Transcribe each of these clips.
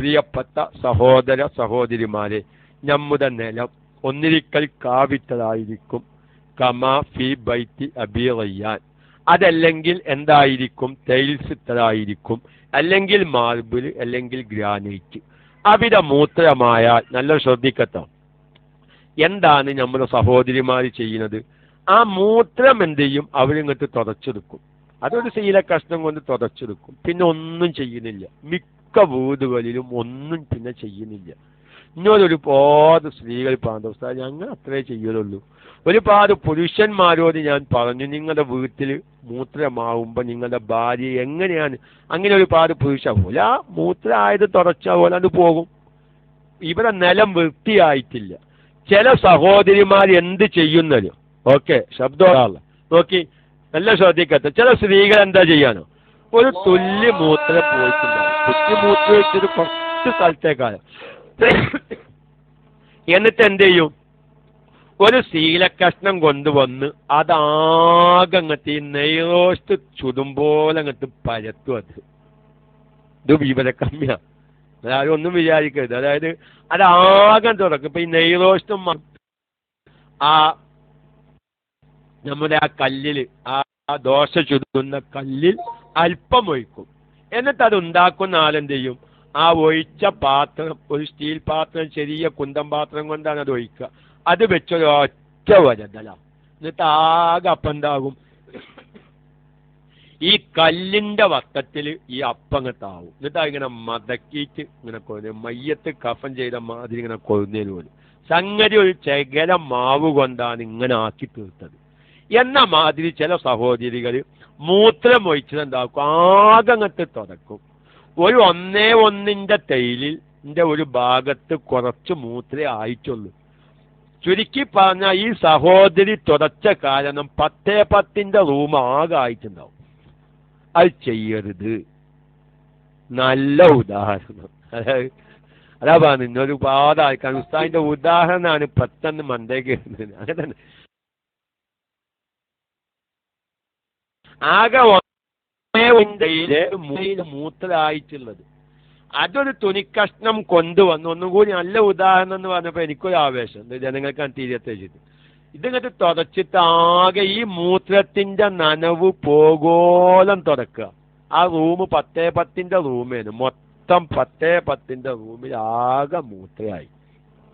പ്രിയപ്പെട്ട സഹോദര സഹോദരിമാരെ നമ്മുടെ നിലം ഒന്നിരിക്കൽ കാവിട്ടതായിരിക്കും. കമാ ഫി ബൈത്തി അബിയാൻ അതല്ലെങ്കിൽ എന്തായിരിക്കും? ടൈൽസ് അല്ലെങ്കിൽ മാർബിൾ അല്ലെങ്കിൽ ഗ്രാനൈറ്റ്. അവിടെ മൂത്രമായ നല്ല ശ്രദ്ധിക്കട്ടോ. എന്താണ് നമ്മുടെ സഹോദരിമാർ ചെയ്യുന്നത്? ആ മൂത്രം എന്ത് ചെയ്യും? അവരിങ്ങോട്ട് തുടച്ചെടുക്കും. അതൊരു ശീല കഷ്ണം കൊണ്ട് തുടച്ചെടുക്കും. പിന്നെ ഒന്നും ചെയ്യുന്നില്ല. മിക്ക വീടുകളിലും ഒന്നും പിന്നെ ചെയ്യുന്നില്ല. ഇന്നോട് ഒരുപാട് സ്ത്രീകൾ പാണ്ഡവസ്ഥ ഞങ്ങൾ അത്രേ ചെയ്യലുള്ളൂ ഒരുപാട് പുരുഷന്മാരോട് ഞാൻ പറഞ്ഞു നിങ്ങളുടെ വീട്ടിൽ മൂത്രമാവുമ്പോൾ നിങ്ങളുടെ ഭാര്യ എങ്ങനെയാണ്? അങ്ങനെ ഒരുപാട് പുരുഷ പോലെ ആ മൂത്രമായത് തുടച്ച പോലെ അത് പോകും. ഇവിടെ നിലം വൃത്തിയായിട്ടില്ല. ചില സഹോദരിമാർ എന്ത് ചെയ്യുന്നല്ലോ ഓക്കെ ശബ്ദമാണ് നോക്കി നല്ല ശ്രദ്ധിക്കട്ടെ. ചില സ്ത്രീകൾ എന്താ ചെയ്യാനോ? ഒരു തുല്യ മൂത്രം പോയിട്ടുണ്ടാവും. കുറ്റി മൂത്രം വെച്ചൊരു കുറച്ച് സ്ഥലത്തേക്കാണ്. എന്നിട്ട് എന്ത് ചെയ്യും? ഒരു ശീലക്കഷ്ണം കൊണ്ടുവന്ന് അതാകെ അങ്ങട്ട് ഈ നെയ്റോസ്റ്റ് ചുടുമ്പോലെ അങ്ങട്ട് പരത്തും അത്. ഇത് വിവരക്കമ്മിയാ. അതായത് ഒന്നും വിചാരിക്കരുത്. അതായത് അതാകെ തുറക്കും. ഇപ്പൊ ഈ നെയ്റോസ്റ്റും ആ നമ്മുടെ ആ കല്ലിൽ ആ ദോശ ചുടുന്ന കല്ലിൽ അല്പം ഒഴിക്കും. എന്നിട്ട് അത് ഉണ്ടാക്കുന്ന ആളെന്ത് ചെയ്യും ആ ഒഴിച്ച പാത്രം ഒരു സ്റ്റീൽ പാത്രം ചെറിയ കുന്തം പാത്രം കൊണ്ടാണ് അത് ഒഴിക്കുക. അത് വെച്ചൊരു ഒറ്റ വരതല എന്നിട്ട് ആകെ അപ്പം എന്താകും? ഈ കല്ലിന്റെ വട്ടത്തിൽ ഈ അപ്പങ്ങത്താവും എന്നിട്ട് ഇങ്ങനെ മതക്കിയിട്ട് ഇങ്ങനെ കൊഴുന്ന മയ്യത്ത് കഫൻ ചെയ്ത മാതിരി ഇങ്ങനെ കൊഴുന്നതിന് പോലും. സംഗതി ഒരു ചകല മാവ് കൊണ്ടാണ് ഇങ്ങനെ ആക്കി തീർത്തത്. എന്ന മാതിരി ചില സഹോദരികൾ മൂത്രം ഒഴിച്ചത് എന്താക്കും ആകെ അങ്ങട്ട് തുടക്കും ഒരു ഒന്നേ ഒന്നിന്റെ തൈലിൽ ഒരു ഭാഗത്ത് കുറച്ച് മൂത്രേ ആയിട്ടുള്ളൂ. ചുരുക്കി പറഞ്ഞ ഈ സഹോദരി തുടച്ച കാരണം പത്തേ പത്തിന്റെ റൂം ആകെ ആയിട്ടുണ്ടാവും. അത് ചെയ്യരുത്. നല്ല ഉദാഹരണം. അതാ പറഞ്ഞു ഒരുപാട് ആൾക്കാർ. ഉസ്താദിന്റെ ഉദാഹരണമാണ് പെട്ടെന്ന് മന്ദ വരുന്നത് അങ്ങനെ തന്നെ. ആകെ മൂന്നിൽ മൂത്രമായിട്ടുള്ളത് അതൊരു തുണിക്കഷ്ണം കൊണ്ടുവന്നു. ഒന്നുകൂടി നല്ല ഉദാഹരണം എന്ന് പറഞ്ഞപ്പോൾ എനിക്കൊരു ആവേശം. ജനങ്ങൾക്ക് തീരത്തേച്ചിട്ട് ഇതിങ്ങോട്ട് തുടച്ചിട്ട് ആകെ ഈ മൂത്രത്തിന്റെ നനവ് പോകോലം തുടക്കുക. ആ റൂം പത്തേ പത്തിന്റെ റൂമേന്. മൊത്തം പത്തേ പത്തിന്റെ റൂമിൽ ആകെ മൂത്രയായി.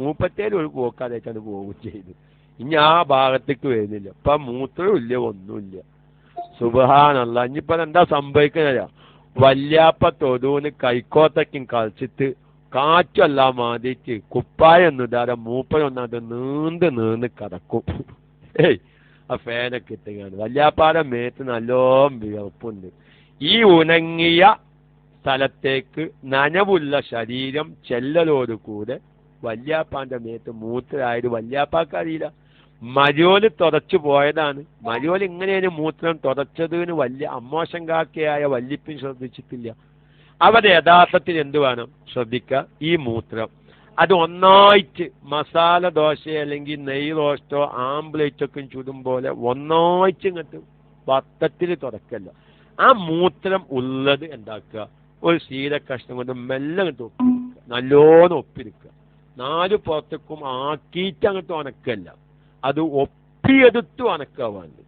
മൂപ്പത്തേലും ഒരു പോക്കാതെ പോകും ചെയ്തു. ഇനി ആ ഭാഗത്തേക്ക് വരുന്നില്ല. ഇപ്പൊ മൂത്രവും ഇല്ല ഒന്നുമില്ല. സുബഹാനല്ല. ഇനിയിപ്പോ എന്താ സംഭവിക്കുന്നത് വല്യാപ്പ തൊടുവിന് കൈക്കോത്തക്കും കളിച്ചിട്ട് കാറ്റല്ല മാതിച്ച് കുപ്പായ എന്നിട്ടാരെ മൂപ്പനൊന്ന് അത് നീണ്ട് നീണ്ട് കിടക്കും. ഏയ് ആ ഫാനൊക്കെ ഇട്ടുകയാണ് വല്യാപ്പാടെ മേത്ത് നല്ലോം വിയർപ്പുണ്ട്. ഈ ഉണങ്ങിയ സ്ഥലത്തേക്ക് നനവുള്ള ശരീരം ചെല്ലലോട് കൂടെ വല്യാപ്പാന്റെ മേത്ത് മൂത്തരായത് വല്യാപ്പാക്ക് അറിയില്ല മരോൽ തുടച്ചു പോയതാണ്. മരോൽ ഇങ്ങനെയാണ് മൂത്രം തുടച്ചതിന് വലിയ അമ്മോശം കാക്കയായ വല്യപ്പൻ ശ്രദ്ധിച്ചിട്ടില്ല. അവരെ യഥാർത്ഥത്തിൽ എന്ത് വേണം? ശ്രദ്ധിക്കുക ഈ മൂത്രം. അത് ഒന്നായിട്ട് മസാല ദോശ അല്ലെങ്കിൽ നെയ് റോസ്റ്റോ ആംബ്ലേറ്റ് ഒക്കെ ചുടും പോലെ ഒന്നായിട്ട് ഇങ്ങോട്ട് വത്തത്തിൽ തുടക്കല്ല. ആ മൂത്രം ഉള്ളത് എന്താക്കുക? ഒരു ശീല കഷ്ണം കൊണ്ട് മെല്ലെ അങ്ങോട്ട് ഒപ്പിരിക്കുക നല്ലോണം ഒപ്പിരിക്കുക. നാല് പുറത്തേക്കും ആക്കിയിട്ട് അങ്ങോട്ട് ഉണക്കല്ല. അത് ഒപ്പിയെടുത്തു അനക്കുക വേണ്ടത്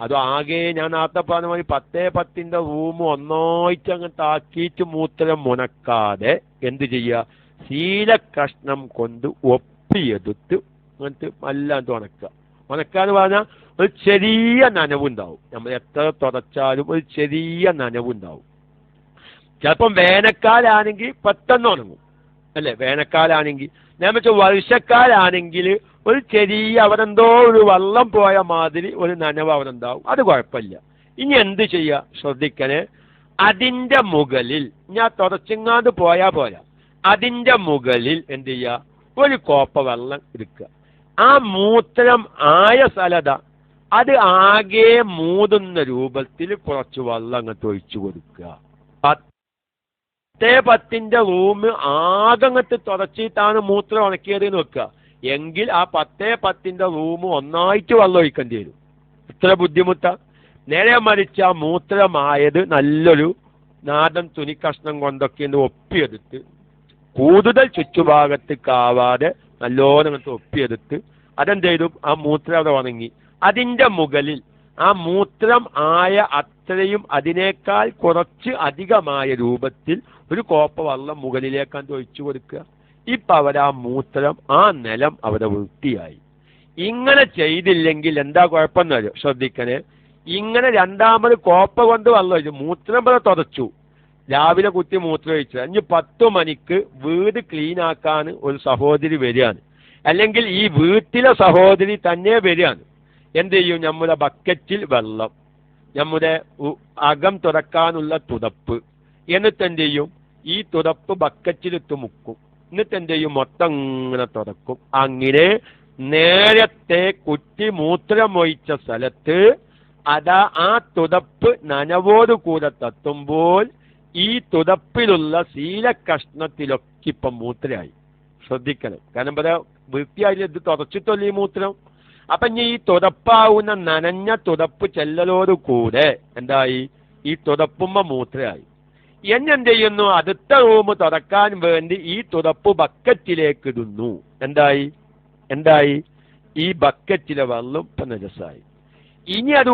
അത് ആകെ ഞാൻ നേരത്തെ പറഞ്ഞ മാതിരി പത്തേ പത്തിന്റെ റൂം ഒന്നായിട്ട് അങ്ങോട്ട് ആക്കിയിട്ട് മൂത്രം മുനക്കാതെ എന്ത് ചെയ്യുക? ശീല കഷ്ണം കൊണ്ട് ഒപ്പിയെടുത്ത് അങ്ങനത്തെ അല്ലാണ്ട് ഉണക്കുക. ഉണക്കാന്ന് പറഞ്ഞാൽ ഒരു ചെറിയ നനവുണ്ടാവും. നമ്മൾ എത്ര തുടച്ചാലും ഒരു ചെറിയ നനവുണ്ടാവും. ചിലപ്പം വേനൽക്കാലാണെങ്കിൽ പെട്ടെന്ന് ഉണങ്ങും. അല്ലേ? വേനൽക്കാലാണെങ്കിൽ. ഞാൻ വെച്ചാൽ വർഷക്കാലാണെങ്കിൽ ഒരു ചെറിയ അവനെന്തോ ഒരു വള്ളം പോയ മാതിരി ഒരു നനവ് അവനുണ്ടാവും അത് കുഴപ്പമില്ല. ഇനി എന്ത് ചെയ്യുക ശ്രദ്ധിക്കണേ. അതിന്റെ മുകളിൽ ഞാൻ തുടച്ചിങ്ങാണ്ട് പോയാ പോരാ. അതിന്റെ മുകളിൽ എന്ത് ചെയ്യുക ഒരു കോപ്പ വെള്ളം എടുക്കുക. ആ മൂത്രം ആയ സ്ഥലത. അത് ആകെ മൂതുന്ന രൂപത്തിൽ കുറച്ച് വെള്ളം അങ്ങോട്ട് ഒഴിച്ചു കൊടുക്കുക. പത്തേ പത്തിന്റെ റൂം ആകെ അങ്ങോട്ട് തുടച്ചിട്ടാണ് മൂത്രം ഉണക്കിയത് എന്ന് വെക്കുക. എങ്കിൽ ആ പത്തേ പത്തിന്റെ റൂം ഒന്നായിട്ട് വെള്ളമൊഴിക്കേണ്ടി വരും. ഇത്ര ബുദ്ധിമുട്ടാ. നേരെ മരിച്ച മൂത്രമായത് നല്ലൊരു നാടൻ തുണി കഷ്ണം കൊണ്ടൊക്കെ ഒപ്പിയെടുത്ത് കൂടുതൽ ചുറ്റുഭാഗത്തേക്കാവാതെ നല്ലോണം അങ്ങനത്തെ ഒപ്പിയെടുത്ത് അതെന്ത് ചെയ്തു ആ മൂത്രം അവിടെ ഉണങ്ങി അതിന്റെ മുകളിൽ ആ മൂത്രം ആയ അത്രയും അതിനേക്കാൾ കുറച്ച് അധികമായ രൂപത്തിൽ ഒരു കോപ്പ വെള്ളം മുകളിലേക്കാണ്ട് ഒഴിച്ചു കൊടുക്കുക. ഇപ്പൊ അവരാ മൂത്രം ആ നിലം അവിടെ വൃത്തിയായി. ഇങ്ങനെ ചെയ്തില്ലെങ്കിൽ എന്താ കുഴപ്പമെന്നറിയോ ശ്രദ്ധിക്കണേ. ഇങ്ങനെ രണ്ടാമത് കോപ്പ കൊണ്ട് വെള്ളം ഒഴിച്ചു മൂത്രം പോലെ തുടച്ചു. രാവിലെ കുത്തി മൂത്രം ഒഴിച്ചത് അഞ്ച് പത്ത് മണിക്ക് വീട് ക്ലീൻ ആക്കാൻ ഒരു സഹോദരി വരികയാണ്. അല്ലെങ്കിൽ ഈ വീട്ടിലെ സഹോദരി തന്നെ വരികയാണ്. എന്ത് ചെയ്യും? നമ്മുടെ ബക്കറ്റിൽ വെള്ളം നമ്മുടെ അകം തുറക്കാനുള്ള തുടപ്പ് എന്നിട്ട് എന്ത് ചെയ്യും? ഈ തുടപ്പ് ബക്കറ്റിലിട്ട് മുക്കും. എന്നിട്ട് എന്ത് ചെയ്യും മൊത്തം ഇങ്ങനെ തുറക്കും. അങ്ങനെ നേരത്തെ കുറ്റി മൂത്രമൊഴിച്ച സ്ഥലത്ത് അതാ ആ തുതപ്പ് നനവോടുകൂടെ തത്തുമ്പോൾ ഈ തുതപ്പിലുള്ള ശീല കഷ്ണത്തിലൊക്കെ ഇപ്പം മൂത്രയായി. ശ്രദ്ധിക്കണം. കാരണം പറയാ വൃത്തിയായി ഇത് തുറച്ചിട്ടല്ല ഈ മൂത്രം? അപ്പൊ ഇനി ഈ തുതപ്പാവുന്ന നനഞ്ഞ തുതപ്പ് ചെല്ലലോട് കൂടെ എന്തായി? ഈ തുതപ്പുമ്പ മൂത്രയായി. എന്നെന്ത് ചെയ്യുന്നു അടുത്ത റൂം തുറക്കാൻ വേണ്ടി ഈ തുറപ്പ് ബക്കറ്റിലേക്ക് ഇടുന്നു. എന്തായി? എന്തായി? ഈ ബക്കറ്റിലെ വെള്ളം ഇപ്പൊ ഇനി അത്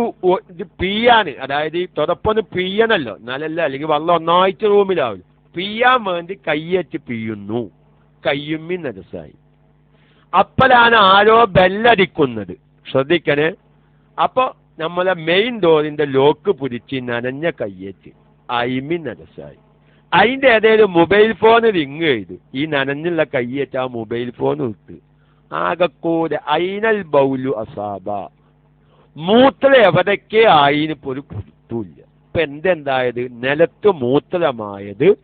പിയാണ് അതായത് ഈ തുറപ്പൊന്ന് പിയണല്ലോ എന്നാലല്ല? അല്ലെങ്കിൽ വെള്ളം ഒന്നായിട്ട് റൂമിലാവും. പിയാൻ വേണ്ടി കയ്യേറ്റ് പിയ്യുന്നു. കയ്യുമ്മി നജസായി അപ്പോഴാണ് ആരോ ബെല്ലടിക്കുന്നത്. ശ്രദ്ധിക്കണേ. അപ്പോൾ നമ്മളെ മെയിൻ ഡോറിന്റെ ലോക്ക് പിടിച്ച് നനഞ്ഞ കയ്യേറ്റ്. അയിമി നജസായി അതിന്റെ ഏതേലും മൊബൈൽ ഫോൺ റിങ് ചെയ്തു. ഈ നനഞ്ഞുള്ള കയ്യേറ്റ് ആ മൊബൈൽ ഫോൺ ഇട്ട്. ആകക്കൂടെ ഐനൽ ബൗലു അസാബ. മൂത്തല എവിടൊക്കെ ആയിന് ഇപ്പൊ ഒരു കുത്തുമില്ല ഇപ്പൊ എന്തെന്തായത്? നിലത്ത് മൂത്രമായത്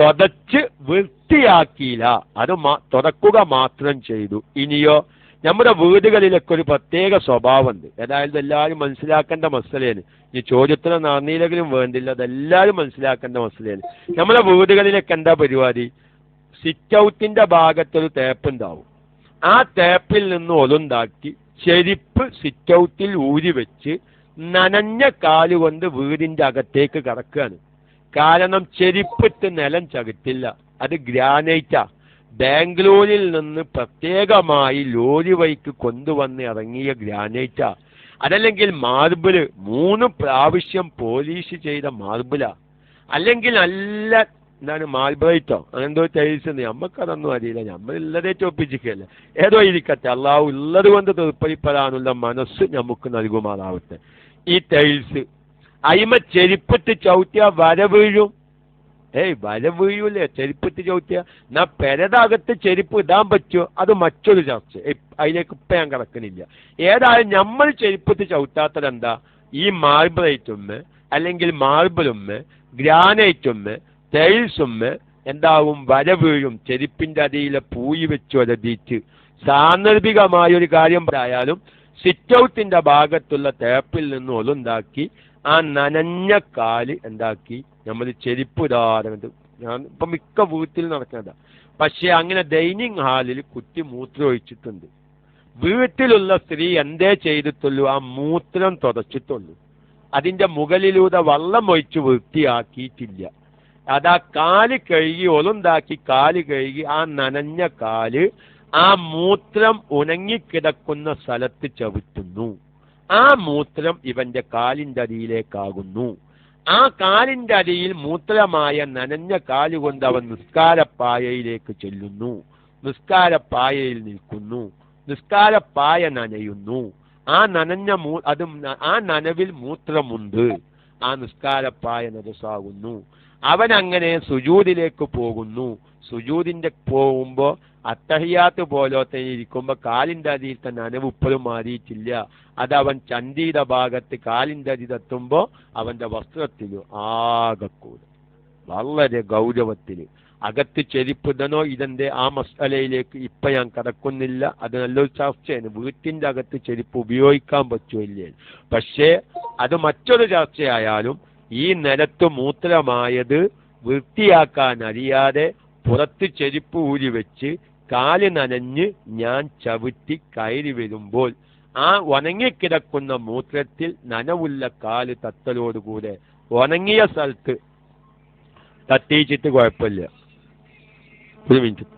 തുടച്ച് വൃത്തിയാക്കിയില്ല. അത് തുടക്കുക മാത്രം ചെയ്തു. ഇനിയോ നമ്മുടെ വീടുകളിലൊക്കെ ഒരു പ്രത്യേക സ്വഭാവമുണ്ട്. ഏതായാലും എല്ലാവരും മനസ്സിലാക്കേണ്ട മസലയാണ്. ഈ ചോദ്യത്തിന് നന്ദിയിലെങ്കിലും വേണ്ടില്ല അതെല്ലാവരും മനസ്സിലാക്കേണ്ട മസലയാണ്. നമ്മുടെ വീടുകളിലൊക്കെ എന്താ പരിപാടി? സിറ്റ് ഔട്ടിന്റെ ഭാഗത്തൊരു തേപ്പ് ഉണ്ടാവും ആ തേപ്പിൽ നിന്ന് ഒലുണ്ടാക്കി ചെരിപ്പ് സിറ്റ് ഔട്ടിൽ ഊരി വെച്ച് നനഞ്ഞ കാലുകൊണ്ട് വീടിന്റെ അകത്തേക്ക് കടക്കുകയാണ്. കാരണം ചെരിപ്പിട്ട് നിലം ചകിട്ടില്ല. അത് ഗ്രാനൈറ്റാ. ബാംഗ്ലൂരിൽ നിന്ന് പ്രത്യേകമായി ലോറി വൈക്ക് കൊണ്ടുവന്ന് ഇറങ്ങിയ ഗ്രാനൈറ്റ അതല്ലെങ്കിൽ മാർബിൾ മൂന്ന് പ്രാവശ്യം പോലീസ് ചെയ്ത മാർബിള. അല്ലെങ്കിൽ നല്ല എന്താണ് മാർബിളൈറ്റോ അങ്ങനെന്തോ ടൈൽസ് നമ്മക്കതൊന്നും അറിയില്ല. നമ്മൾ ഉള്ളതേ ചോപ്പിച്ചിക്കല്ലേ ഏതോ ഇരിക്കട്ടെ അള്ളാഹു ഉള്ളത് കൊണ്ട് തീർപ്പരിപ്പെടാനുള്ള മനസ്സ് നമുക്ക് നൽകുമാറാവട്ടെ. ഈ ടൈൽസ് അയിമ ചെരുപ്പിട്ട് ചവിട്ടിയ വര വീഴും. ഏയ് വല വീഴൂലേ ചെരുപ്പിട്ട് ചോദിക്കുക എന്നാ പെരതാകത്ത് ചെരുപ്പ് ഇടാൻ പറ്റുമോ? അത് മറ്റൊരു ചർച്ച. അതിലേക്ക് ഇപ്പം ഞാൻ കിടക്കണില്ല. ഏതായാലും നമ്മൾ ചെരുപ്പിട്ട് ചവിട്ടാത്തതെന്താ? ഈ മാർബിളൈറ്റുമ്മ അല്ലെങ്കിൽ മാർബിളുമ്മ ഗ്രാനൈറ്റുമ്മ് ടൈൽസുമ്മ് എന്താവും? വര വീഴും. ചെരുപ്പിന്റെ അടിയിലെ പൂയി വെച്ച് ഒരതിച്ച് സാന്ദർഭികമായ ഒരു കാര്യം പറയാലും സിറ്റ് ഔട്ടിന്റെ ഭാഗത്തുള്ള തേപ്പിൽ നിന്ന് ഒലുണ്ടാക്കി ആ നനഞ്ഞ കാൽ എന്താക്കി? നമ്മൾ ചെരുപ്പ് ഇടാറുണ്ട് ഞാൻ ഇപ്പൊ മിക്ക വീട്ടിൽ നടക്കുന്നതാ. പക്ഷെ അങ്ങനെ ഡൈനിങ് ഹാളിൽ കുറ്റി മൂത്രം ഒഴിച്ചിട്ടുണ്ട് വീട്ടിലുള്ള സ്ത്രീ എന്തേ ചെയ്തിട്ടുള്ളൂ? ആ മൂത്രം തുടച്ചിട്ടുള്ളൂ. അതിന്റെ മുകളിലൂടെ വള്ളം ഒഴിച്ച് വൃത്തിയാക്കിയിട്ടില്ല. അത് ആ കാൽ കഴുകി ഒലുണ്ടാക്കി കാൽ കഴുകി ആ നനഞ്ഞ കാൽ ആ മൂത്രം ഉണങ്ങിക്കിടക്കുന്ന സ്ഥലത്ത് ചവിട്ടുന്നു. ആ മൂത്രം ഇവന്റെ കാലിന്റെ അടിയിലേക്കാകുന്നു. ആ കാലിന്റെ അടിയിൽ മൂത്രമായ നനഞ്ഞ കാലുകൊണ്ട് അവൻ നിസ്കാരപ്പായയിലേക്ക് ചെല്ലുന്നു. നിസ്കാരപ്പായയിൽ നിൽക്കുന്നു. നിസ്കാരപ്പായ നനയുന്നു. ആ നനഞ്ഞ മൂ അത് ആ നനവിൽ മൂത്രമുണ്ട്. ആ നിസ്കാരപ്പായ നരസാകുന്നു അവൻ അങ്ങനെ സുജൂദിലേക്ക് പോകുന്നു. സുജൂദിന്റെ പോകുമ്പോ അത്തഹിയാത്ത് പോലത്തെ ഇരിക്കുമ്പോൾ കാലിന്റെ അതിയിൽ തന്നെ അനവുപ്പലും മാറിയിട്ടില്ല. അത് അവൻ ചന്തിയുടെ ഭാഗത്ത് കാലിന്റെ അടി അവന്റെ വസ്ത്രത്തിൽ ആകെക്കൂടെ വളരെ ഗൗരവത്തിൽ അകത്ത് ചെരിപ്പിടണോ ഇതെന്റെ ആ മസാലയിലേക്ക് ഇപ്പൊ ഞാൻ കടക്കുന്നില്ല. അത് നല്ലൊരു ചർച്ചയാണ്. വീട്ടിന്റെ അകത്ത് ചെരുപ്പ് ഉപയോഗിക്കാൻ പറ്റുമില്ലേ? പക്ഷേ അത് മറ്റൊരു ചർച്ചയായാലും ഈ നിലത്ത് മൂത്രമായത് വൃത്തിയാക്കാൻ അറിയാതെ പുറത്ത് ചെരുപ്പ് ഊരി വെച്ച് കാൽ നനഞ്ഞ് ഞാൻ ചവിട്ടി കയറി വരുമ്പോൾ ആ ഉണങ്ങിക്കിടക്കുന്ന മൂത്രത്തിൽ നനവുള്ള കാൽ തത്തലോടുകൂടെ ഉണങ്ങിയ സ്ഥലത്ത് തട്ടിച്ചിട്ട് കുഴപ്പമില്ല. ഒരു മിനിറ്റ്.